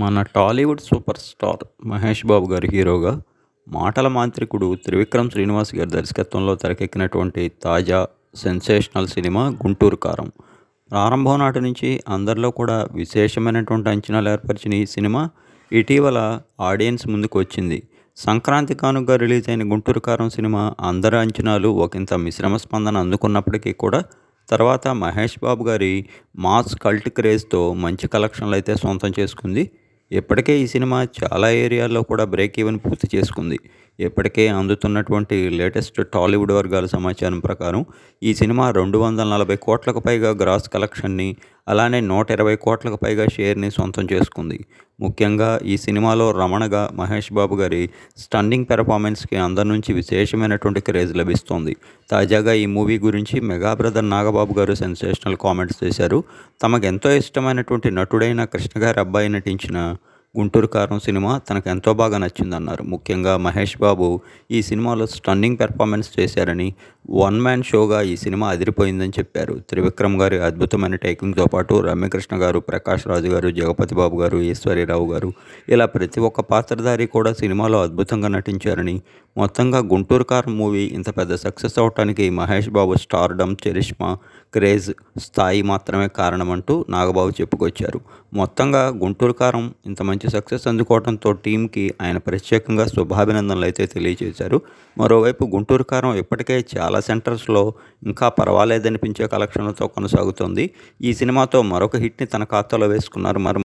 మన Tollywood super star Mahesh Babu గారి హీరోగా మాటల మాంత్రికుడు త్రివిక్రమ్ శ్రీనివాస్ గారి దర్శకత్వంలో తెరకెక్కినటువంటి తాజా సెన్సేషనల్ సినిమా గుంటూరు కారం. ప్రారంభం నాటి నుంచి అందరిలో కూడా విశేషమైనటువంటి అంచనాలు ఏర్పరిచిన ఈ సినిమా ఇటీవల ఆడియన్స్ ముందుకు వచ్చింది. సంక్రాంతి కానుగా రిలీజ్ అయిన గుంటూరు కారం సినిమా అందరి అంచనాలు ఒకంత మిశ్రమ స్పందన అందుకున్నప్పటికీ కూడా తర్వాత మహేష్ బాబు గారి మాస్ కల్ట్ క్రేజ్తో మంచి కలెక్షన్లు అయితే సొంతం చేసుకుంది. ఇప్పటికే ఈ సినిమా చాలా ఏరియాల్లో కూడా బ్రేక్ ఈవెన్ పూర్తి చేసుకుంది. ఇప్పటికే అందుతున్నటువంటి లేటెస్ట్ టాలీవుడ్ వర్గాల సమాచారం ప్రకారం ఈ సినిమా రెండు వందల నలభై కోట్లకు పైగా గ్రాస్ కలెక్షన్ని అలానే నూట ఇరవై కోట్లకు పైగా షేర్ని సొంతం చేసుకుంది. ముఖ్యంగా ఈ సినిమాలో రమణగా మహేష్ బాబు గారి స్టన్నింగ్ పెర్ఫార్మెన్స్కి అందరి నుంచి విశేషమైనటువంటి క్రేజ్ లభిస్తోంది. తాజాగా ఈ మూవీ గురించి మెగా బ్రదర్ నాగబాబు గారు సెన్సేషనల్ కామెంట్స్ చేశారు. తమకు ఎంతో ఇష్టమైనటువంటి నటుడైన కృష్ణ గారి అబ్బాయి నటించిన గుంటూరు కారం సినిమా తనకు ఎంతో బాగా నచ్చిందన్నారు. ముఖ్యంగా మహేష్ బాబు ఈ సినిమాలో స్టన్నింగ్ పెర్ఫార్మెన్స్ చేశారని వన్ మ్యాన్ షోగా ఈ సినిమా అదిరిపోయిందని చెప్పారు. త్రివిక్రమ్ గారి అద్భుతమైన టేకింగ్తో పాటు రమ్యకృష్ణ గారు ప్రకాష్ రాజు గారు జగపతి బాబు గారు ఈశ్వరీరావు గారు ఇలా ప్రతి ఒక్క పాత్రధారి కూడా సినిమాలో అద్భుతంగా నటించారని మొత్తంగా గుంటూరు కారం మూవీ ఇంత పెద్ద సక్సెస్ అవటానికి Mahesh Babu stardom charisma craze స్థాయి మాత్రమే కారణమంటూ నాగబాబు చెప్పుకొచ్చారు. మొత్తంగా గుంటూరు కారం ఇంత మంచి మంచి సక్సెస్ అందుకోవడంతో టీంకి ఆయన ప్రత్యేకంగా శుభాభినందనలు అయితే తెలియజేశారు. మరోవైపు గుంటూరు కారం ఇప్పటికే చాలా సెంటర్స్లో ఇంకా పర్వాలేదనిపించే కలెక్షన్లతో కొనసాగుతోంది. ఈ సినిమాతో మరొక హిట్ని తన ఖాతాలో వేసుకున్నారు. మరి